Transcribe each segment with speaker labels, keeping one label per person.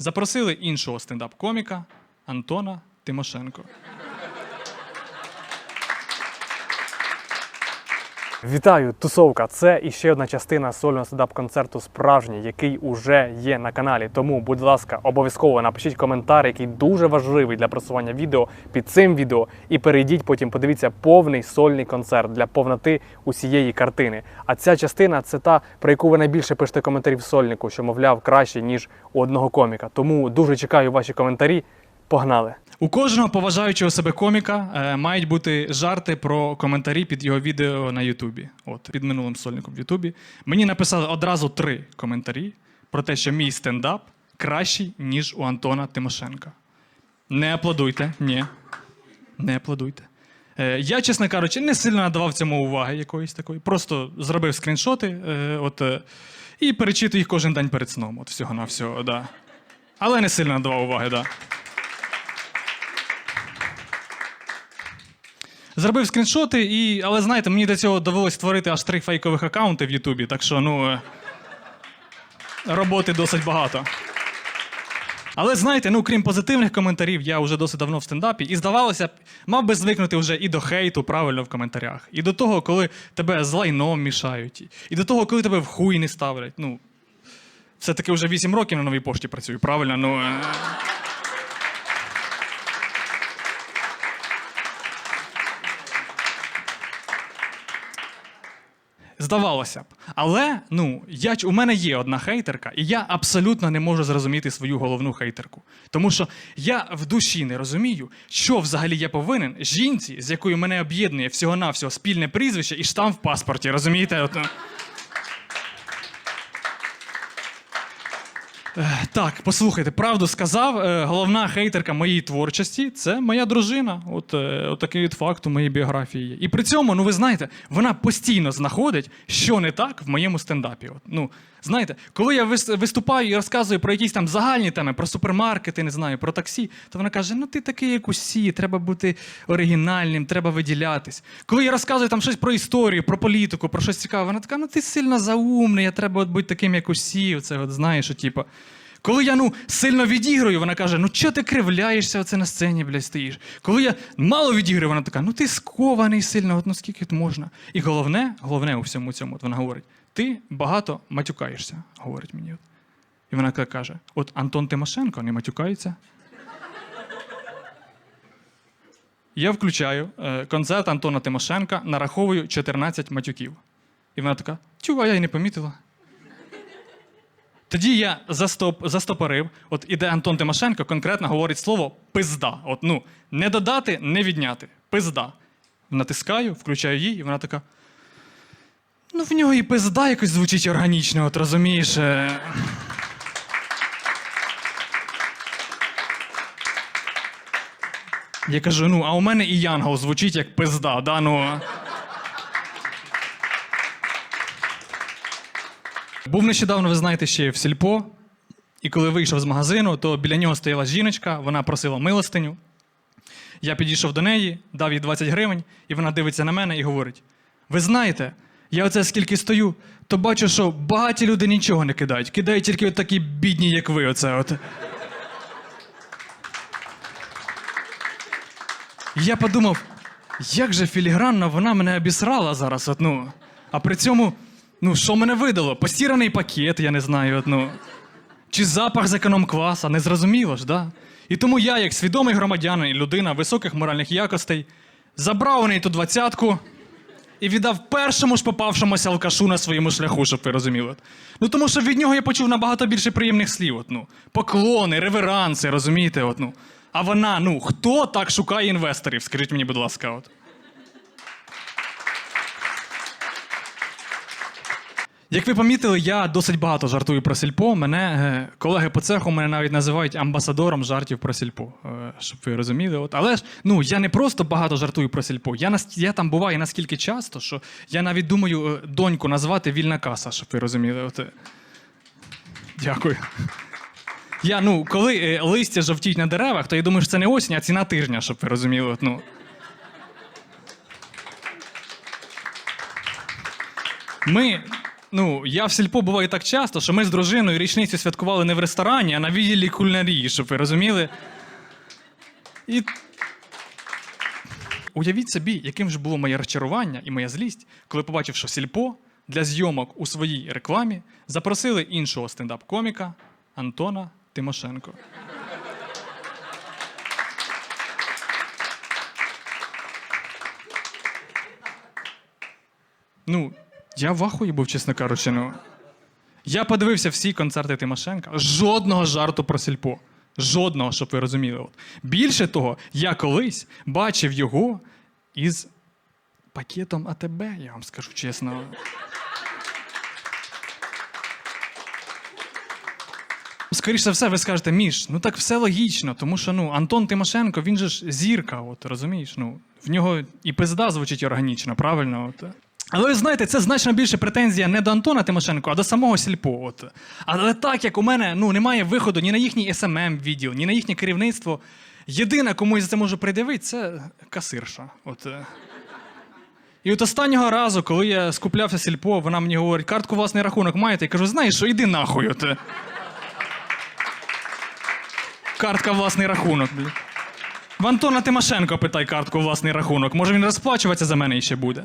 Speaker 1: Запросили іншого стендап-коміка Антона Тимошенко.
Speaker 2: Вітаю, тусовка! Це іще одна частина сольного стендап-концерту справжній, який уже є на каналі. Тому, будь ласка, обов'язково напишіть коментар, який дуже важливий для просування відео під цим відео. І перейдіть потім, подивіться повний сольний концерт для повноти усієї картини. А ця частина це та, про яку ви найбільше пишете коментарів сольнику, що мовляв краще ніж у одного коміка. Тому дуже чекаю ваші коментарі. Погнали!
Speaker 1: У кожного поважаючого себе коміка е, мають бути жарти про коментарі під його відео на Ютубі. От під минулим сольником в Ютубі. Мені написали одразу три коментарі про те, що мій стендап кращий, ніж у Антона Тимошенка. Не аплодуйте, ні. Не аплодуйте. Е, я, чесно кажучи, не сильно надавав цьому уваги якоїсь такої. Просто зробив скріншоти е, от, е, і перечитую їх кожен день перед сном. От всього на всього, да. Але не сильно надавав уваги, так. Да. Зробив скріншоти, і, але знаєте, мені до цього довелось створити аж три фейкових аккаунти в Ютубі, так що ну, е, роботи досить багато. Але знаєте, ну крім позитивних коментарів, я вже досить давно в стендапі, і здавалося б, мав би звикнути вже і до хейту правильно в коментарях, і до того, коли тебе з лайном мішають, і- до того, коли тебе в хуй не ставлять. Ну, все-таки вже 8 років на новій пошті працюю, правильно? Ну, Здавалося б. Але ну, я, у мене є одна хейтерка, і я абсолютно не можу зрозуміти свою головну хейтерку. Тому що я в душі не розумію, що взагалі я повинен жінці, з якою мене об'єднує всього-навсього спільне прізвище і штамп в паспорті. Розумієте? От, ну. Е, Так, послухайте, правду сказав. е, Головна хейтерка моєї творчості це моя дружина. От, е, от такий от факт у моїй біографії є. І при цьому, ну ви знаєте, вона постійно знаходить, що не так в моєму стендапі. От, ну, знаєте, коли я вис- виступаю і розказую про якісь там загальні теми, про супермаркети, не знаю, про таксі, то вона каже: ну ти такий, як усі, треба бути оригінальним, треба виділятись. Коли я розказую там щось про історію, про політику, про щось цікаве, вона така, ну ти сильно заумний, я треба от бути таким, як усі. Це от знаєш, що, типу. Коли я ну сильно відіграю, вона каже: ну чого ти кривляєшся оце на сцені, блядь, стоїш. Коли я мало відіграю, вона така, ну ти скований сильно, от ну скільки тут можна. І головне, головне у всьому цьому, от вона говорить: ти багато матюкаєшся, говорить мені. От. І вона каже: от Антон Тимошенко не матюкається. Я включаю е, концерт Антона Тимошенка, нараховую 14 матюків. І вона така: чува, я й не помітила. Тоді я застоп, застопорив. От іде Антон Тимошенко, конкретно говорить слово пизда. От, ну, не додати, не відняти. Пизда. Натискаю, включаю її, і вона така. Ну, в нього і пизда якось звучить органічно, от розумієш. е». Я кажу: ну, а у мене і Янгол звучить як пизда, да, ну. Був нещодавно, ви знаєте, ще в сільпо, і коли вийшов з магазину, то біля нього стояла жіночка, вона просила милостиню. Я підійшов до неї, дав їй 20 гривень, і вона дивиться на мене і говорить: Ви знаєте, я оце скільки стою, то бачу, що багаті люди нічого не кидають. Кидають тільки от такі бідні, як ви. Оце от. Я подумав, як же філігранно вона мене обісрала зараз. От, ну. А при цьому, ну, що мене видало? Постіраний пакет, я не знаю. Ну. Чи запах з економ-кваса, не зрозуміло ж, да? І тому я, як свідомий громадянин і людина високих моральних якостей, забрав у неї ту двадцятку і віддав першому ж попавшомуся алкашу на своєму шляху, щоб ви розуміли. Ну тому що від нього я почув набагато більше приємних слів. От, ну. Поклони, реверанси, розумієте? От, ну. А вона, ну, хто так шукає інвесторів? Скажіть мені, будь ласка. От. Як ви помітили, я досить багато жартую про сільпо. Мене е, колеги по цеху мене навіть називають амбасадором жартів про сільпо, е, щоб ви розуміли. От. Але ж ну я не просто багато жартую про сільпо. Я нас я там буваю наскільки часто, що я навіть думаю е, доньку назвати вільна каса, щоб ви розуміли. От. Дякую. Я, ну, коли листя жовтіть на деревах, то я думаю, що це не осінь, а ціна тижня, щоб ви розуміли. От, ну. Ми Ну, я в сільпо буваю так часто, що ми з дружиною річницю святкували не в ресторані, а на відділі кулінарії, щоб ви розуміли. І уявіть собі, яким ж було моє розчарування і моя злість, коли побачив, що сільпо для зйомок у своїй рекламі запросили іншого стендап-коміка Антона Тимошенко. Ну, я в ахуї був, чесно кажучи. Ну. Я подивився всі концерти Тимошенка. Жодного жарту про сільпо. Жодного, щоб ви розуміли. От. Більше того, я колись бачив його із пакетом АТБ, я вам скажу чесно. Скоріше за все, ви скажете, Міш, ну так все логічно, тому що ну, Антон Тимошенко, він же ж зірка, от, розумієш? Ну, в нього і пизда звучить органічно, правильно? От. Але ви знаєте, це значно більше претензія не до Антона Тимошенко, а до самого Сільпо. От. Але так як у мене ну, немає виходу ні на їхній СММ відділ, ні на їхнє керівництво, єдине, кому я за це можу придивити, це касирша. От. І от останнього разу, коли я скуплявся сільпо, вона мені говорить, картку власний рахунок маєте? Я кажу, знаєш що, іди нахуй. От. Картка власний рахунок. В Антона Тимошенко питай картку власний рахунок. Може він розплачуватися за мене ще буде.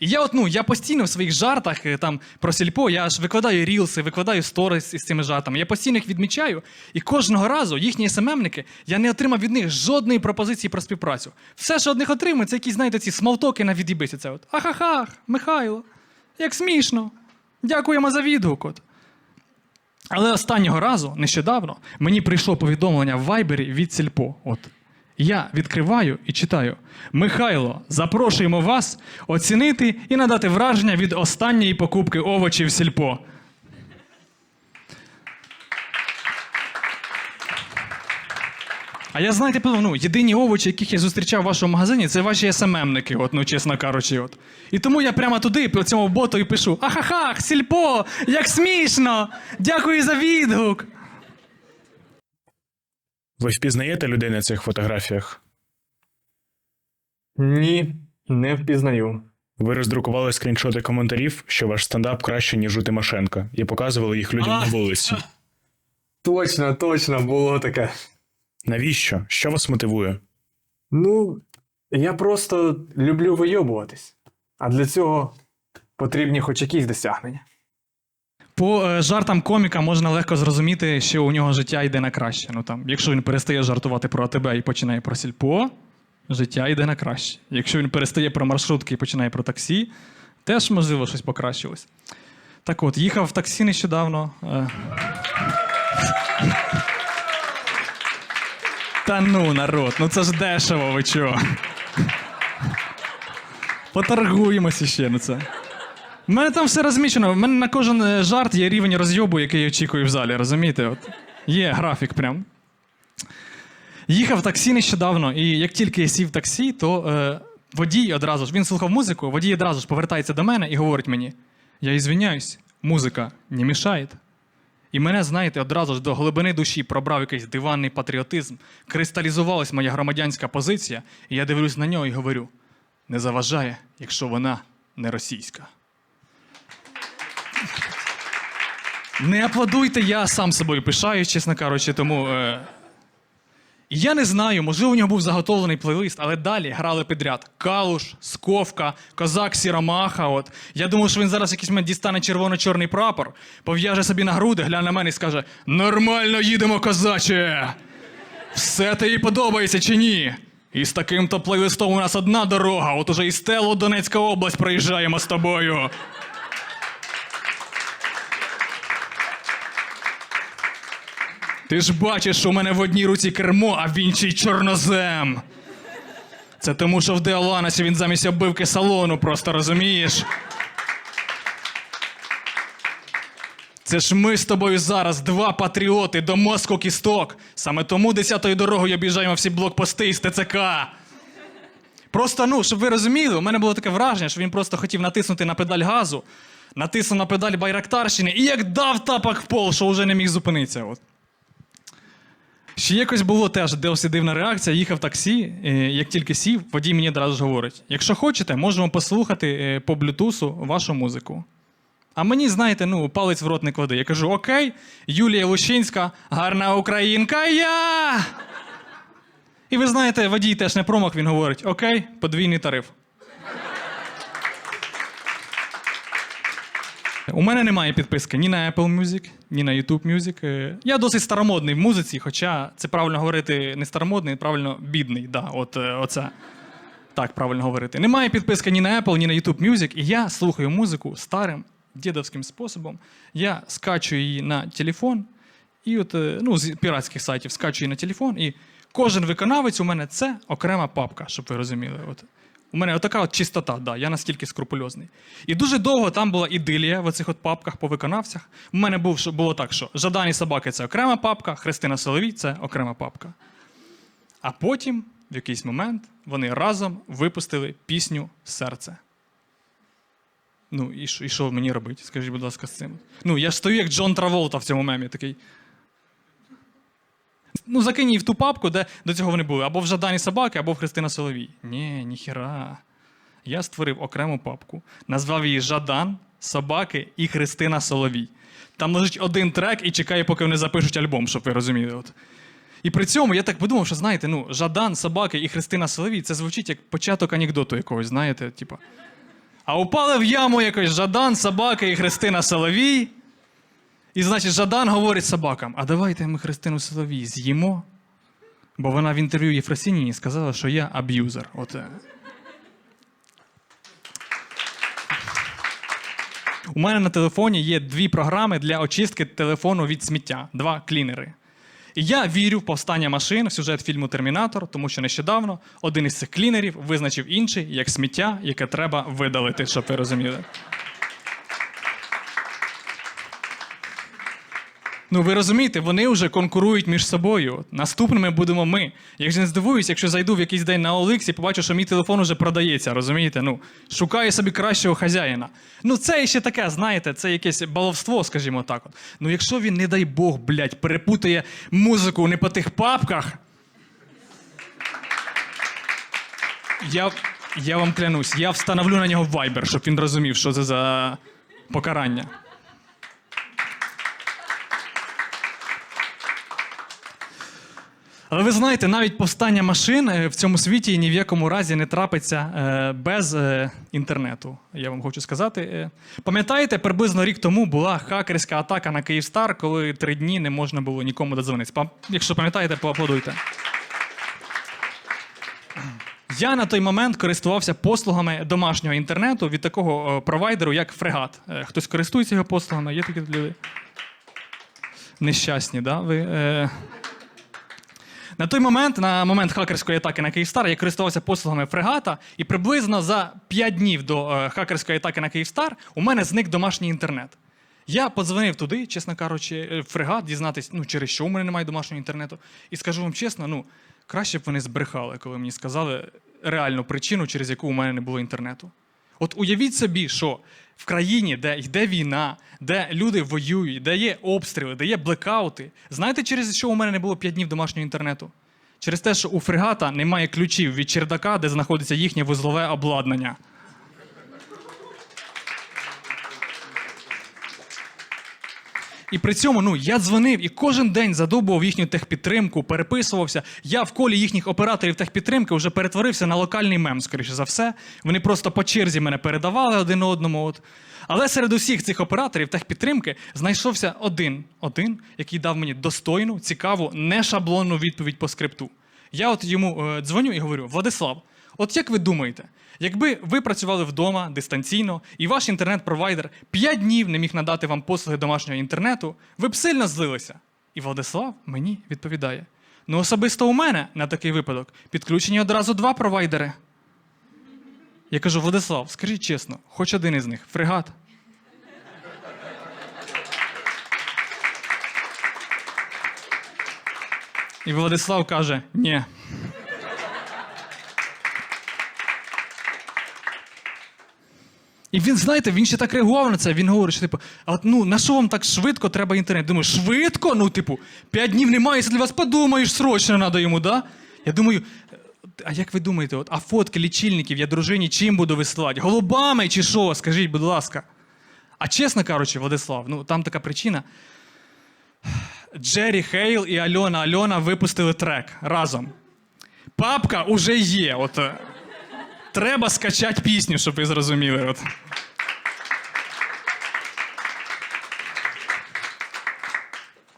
Speaker 1: І я от, ну, я постійно в своїх жартах е, там, про сільпо, я ж викладаю рілси, викладаю сторіс із цими жартами. Я постійно їх відмічаю, і кожного разу їхні СММники, я не отримав від них жодної пропозиції про співпрацю. Все, що од них отримую, це якісь, знаєте, ці смолтоки на відібисі. Це от ахахах, Михайло, як смішно. Дякуємо за відгук. От. Але останнього разу, нещодавно, мені прийшло повідомлення в Вайбері від Сільпо. От. Я відкриваю і читаю: Михайло, запрошуємо вас оцінити і надати враження від останньої покупки овочів Сільпо. А я знаєте, ну, єдині овочі, яких я зустрічав в вашому магазині, це ваші СММники, от, ну, чесно кажучи. От. І тому я прямо туди, по цьому боту, і пишу: Ахахах, сільпо! Як смішно! Дякую за відгук!
Speaker 3: Ви впізнаєте людей на цих фотографіях?
Speaker 2: Ні, не впізнаю.
Speaker 3: Ви роздрукували скріншоти коментарів, що ваш стендап краще, ніж у Тимошенка, і показували їх людям на вулиці.
Speaker 2: Точно, точно було таке.
Speaker 3: Навіщо? Що вас мотивує?
Speaker 2: Ну, я просто люблю вийобуватись. А для цього потрібні хоч якісь досягнення.
Speaker 1: По е, жартам коміка можна легко зрозуміти, що у нього життя йде на краще. Ну, там, якщо він перестає жартувати про АТБ і починає про сільпо, життя йде на краще. Якщо він перестає про маршрутки і починає про таксі, теж, можливо, щось покращилось. Так от, їхав в таксі нещодавно. е. Та ну, народ, ну це ж дешево, ви чого? Поторгуємося ще на це. У мене там все розмічено. У мене на кожен е, жарт є рівень розйобу, який я очікую в залі, розумієте? От. Є графік прям. Їхав в таксі нещодавно, і як тільки я сів в таксі, то е, водій одразу ж, він слухав музику, водій одразу ж повертається до мене і говорить мені: я ізвиняюсь, музика не мішає. І мене, знаєте, одразу ж до глибини душі пробрав якийсь диванний патріотизм, кристалізувалась моя громадянська позиція, і я дивлюсь на нього і говорю: не заважає, якщо вона не російська. Не аплодуйте, я сам собою пишаюсь, чесно кажучи, тому. Е... Я не знаю, можливо, у нього був заготовлений плейлист, але далі грали підряд: Калуш, Сковка, Козак Сіромаха. От. Я думав, що він зараз якийсь момент дістане червоно-чорний прапор, пов'яже собі на груди, гляне на мене і скаже: Нормально їдемо, козаче! Все тобі подобається чи ні? І з таким-то плейлистом у нас одна дорога, от уже і стелу Донецька область проїжджаємо з тобою. Ти ж бачиш, у мене в одній руці кермо, а в іншій чорнозем. Це тому, що в Деоланасі він замість оббивки салону, просто розумієш. Це ж ми з тобою зараз два патріоти до мозку кісток. Саме тому десятою дорогою об'їжджаємо всі блокпости із ТЦК. Просто, ну, щоб ви розуміли, у мене було таке враження, що він просто хотів натиснути на педаль газу, натиснув на педаль Байрактарщини і як дав тапок в пол, що вже не міг зупинитися. От. Ще якось було теж досить дивна реакція. Їхав таксі, е, як тільки сів, водій мені одразу ж говорить: якщо хочете, можемо послухати е, по блютусу вашу музику. А мені, знаєте, ну, палець в рот не клади. Я кажу: Окей, Юлія Лущинська, гарна українка я. І ви знаєте, водій теж не промах, він говорить: Окей, подвійний тариф. У мене немає підписки ні на Apple Music, ні на YouTube Music. Е, Я досить старомодний в музиці, хоча це правильно говорити не старомодний, правильно бідний. Да, от е, оце. Так, правильно говорити. Немає підписки ні на Apple, ні на YouTube Music, і я слухаю музику старим дідовським способом. Я скачую її на телефон, і от е, ну, з піратських сайтів скачую її на телефон, і кожен виконавець у мене це окрема папка, щоб ви розуміли. От. У мене отака от чистота, да, я настільки скрупульозний. І дуже довго там була ідилія в оцих от папках по виконавцях. У мене був, що- було так, що Жадані собаки це окрема папка, Христина Соловій це окрема папка. А потім, в якийсь момент, вони разом випустили пісню Серце. Ну, і що, мені робити? Скажіть, будь ласка, з цим. Ну, я стою як Джон Траволта в цьому мемі, такий. Ну, закинь її в ту папку, де до цього вони були. Або в Жадані собаки, або в Христина Соловій. Ні, ніхіра. Я створив окрему папку, назвав її Жадан, Собаки і Христина Соловій. Там лежить один трек і чекає, поки вони запишуть альбом, щоб ви розуміли. От. І при цьому я так подумав, що знаєте, ну, Жадан, Собаки і Христина Соловій це звучить як початок анекдоту якогось, знаєте, типу. А упали в яму якось Жадан, Собаки і Христина Соловій. І, значить, Жадан говорить собакам: а давайте ми Христину Соловій з'їмо. Бо вона в інтерв'ю Єфросініні сказала, що я аб'юзер. От. е. У мене на телефоні є дві програми для очистки телефону від сміття, два клінери. І я вірю в повстання машин в сюжет фільму Термінатор, тому що нещодавно один із цих клінерів визначив інший як сміття, яке треба видалити, щоб ви розуміли. Ну, ви розумієте, вони вже конкурують між собою. Наступними будемо ми. Я ж не здивуюсь, якщо зайду в якийсь день на OLX і побачу, що мій телефон уже продається, розумієте? Ну, шукаю собі кращого хазяїна. Ну, це ще таке, знаєте, це якесь баловство, скажімо так. Ну, якщо він, не дай Бог, блядь, перепутає музику не по тих папках. Я, я вам клянусь, я встановлю на нього вайбер, щоб він розумів, що це за покарання. Але ви знаєте, навіть повстання машин е, в цьому світі ні в якому разі не трапиться е, без е, інтернету. Я вам хочу сказати. Пам'ятаєте, приблизно рік тому була хакерська атака на Київстар, коли три дні не можна було нікому додзвонитися. Якщо пам'ятаєте, поаплодуйте. Я на той момент користувався послугами домашнього інтернету від такого провайдеру, як Фрегат. Хтось користується його послугами? Є такі люди? Нещасні, да? Ви. На той момент, на момент хакерської атаки на Київстар, я користувався послугами фрегата, і приблизно за 5 днів до е, хакерської атаки на Київстар у мене зник домашній інтернет. Я подзвонив туди, чесно кажучи, е, фрегат, дізнатись, ну, через що у мене немає домашнього інтернету. І скажу вам чесно, ну, краще б вони збрехали, коли мені сказали реальну причину, через яку у мене не було інтернету. От уявіть собі, що в країні, де йде війна, де люди воюють, де є обстріли, де є блекаути. Знаєте, через що у мене не було 5 днів домашнього інтернету? Через те, що у фрегата немає ключів від чердака, де знаходиться їхнє вузлове обладнання. І при цьому ну я дзвонив і кожен день задовбував їхню техпідтримку, переписувався. Я в колі їхніх операторів техпідтримки вже перетворився на локальний мем, скоріше за все. Вони просто по черзі мене передавали один одному. От. Але серед усіх цих операторів техпідтримки знайшовся один, один, який дав мені достойну, цікаву, не шаблонну відповідь по скрипту. Я от йому е, дзвоню і говорю: Владислав, от як ви думаєте, якби ви працювали вдома дистанційно, і ваш інтернет-провайдер 5 днів не міг надати вам послуги домашнього інтернету, ви б сильно злилися. І Владислав мені відповідає: ну, особисто у мене на такий випадок підключені одразу два провайдери. Я кажу: Владислав, скажіть чесно, хоч один із них фрегат. І Владислав каже: ні. І він, знаєте, він ще так реагував на це. Він говорить, що типу, а ну на що вам так швидко треба інтернет? Думаю, швидко? Ну, типу, п'ять днів немає, якщо для вас подумаєш, срочно треба йому, да? Я думаю, а як ви думаєте, от, а фотки лічильників я дружині чим буду висилати? Голубами чи що? Скажіть, будь ласка. А чесно кажучи, Владислав, ну там така причина. Джері Хейл і Альона Альона випустили трек разом. Папка уже є. От, е, треба скачати пісню, щоб ви зрозуміли. От.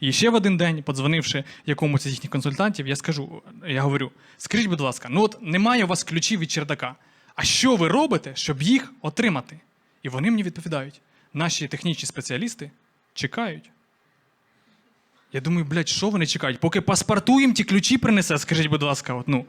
Speaker 1: І ще в один день, подзвонивши якомусь з їхніх консультантів, я скажу: я говорю: скажіть, будь ласка, ну от немає у вас ключів від чердака. А що ви робите, щоб їх отримати? І вони мені відповідають: наші технічні спеціалісти чекають. Я думаю, блядь, що вони чекають? Поки паспорту їм ті ключі принесе, скажіть, будь ласка, от, ну.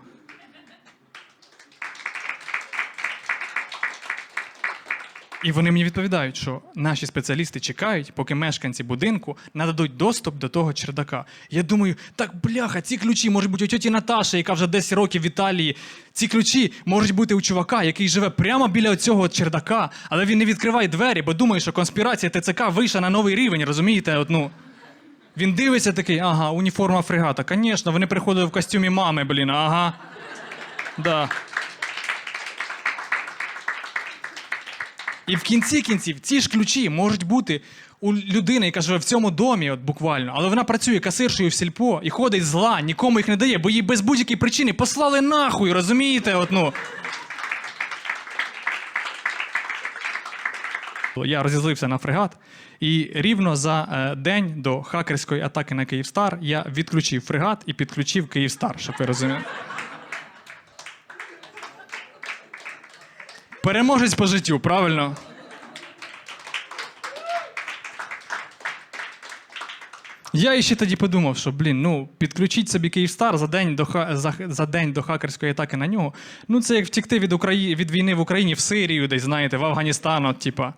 Speaker 1: І вони мені відповідають, що наші спеціалісти чекають, поки мешканці будинку нададуть доступ до того чердака. Я думаю, так бляха, ці ключі можуть бути у тьоті Наташі, яка вже 10 років в Італії. Ці ключі можуть бути у чувака, який живе прямо біля цього чердака, але він не відкриває двері, бо думає, що конспірація ТЦК вийшла на новий рівень, розумієте? От, ну. Він дивиться такий, ага, уніформа фрегата. Звісно, вони приходили в костюмі мами, блін, ага. Да. І в кінці кінців ці ж ключі можуть бути у людини, яка живе в цьому домі, от буквально, але вона працює касиршою в сільпо і ходить зла, нікому їх не дає, бо її без будь-якої причини послали нахуй, розумієте? От, ну. Я розізлився на фрегат, і рівно за е, день до хакерської атаки на Київстар я відключив фрегат і підключив Київстар, щоб ви розуміли. Переможець по життю, правильно? Я іще тоді подумав, що блін, ну підключіть собі Київстар за день до ха- за, за день до хакерської атаки на нього. Ну це як втікти від Украї... від війни в Україні в Сирію, десь знаєте, в Афганістан, от, типа.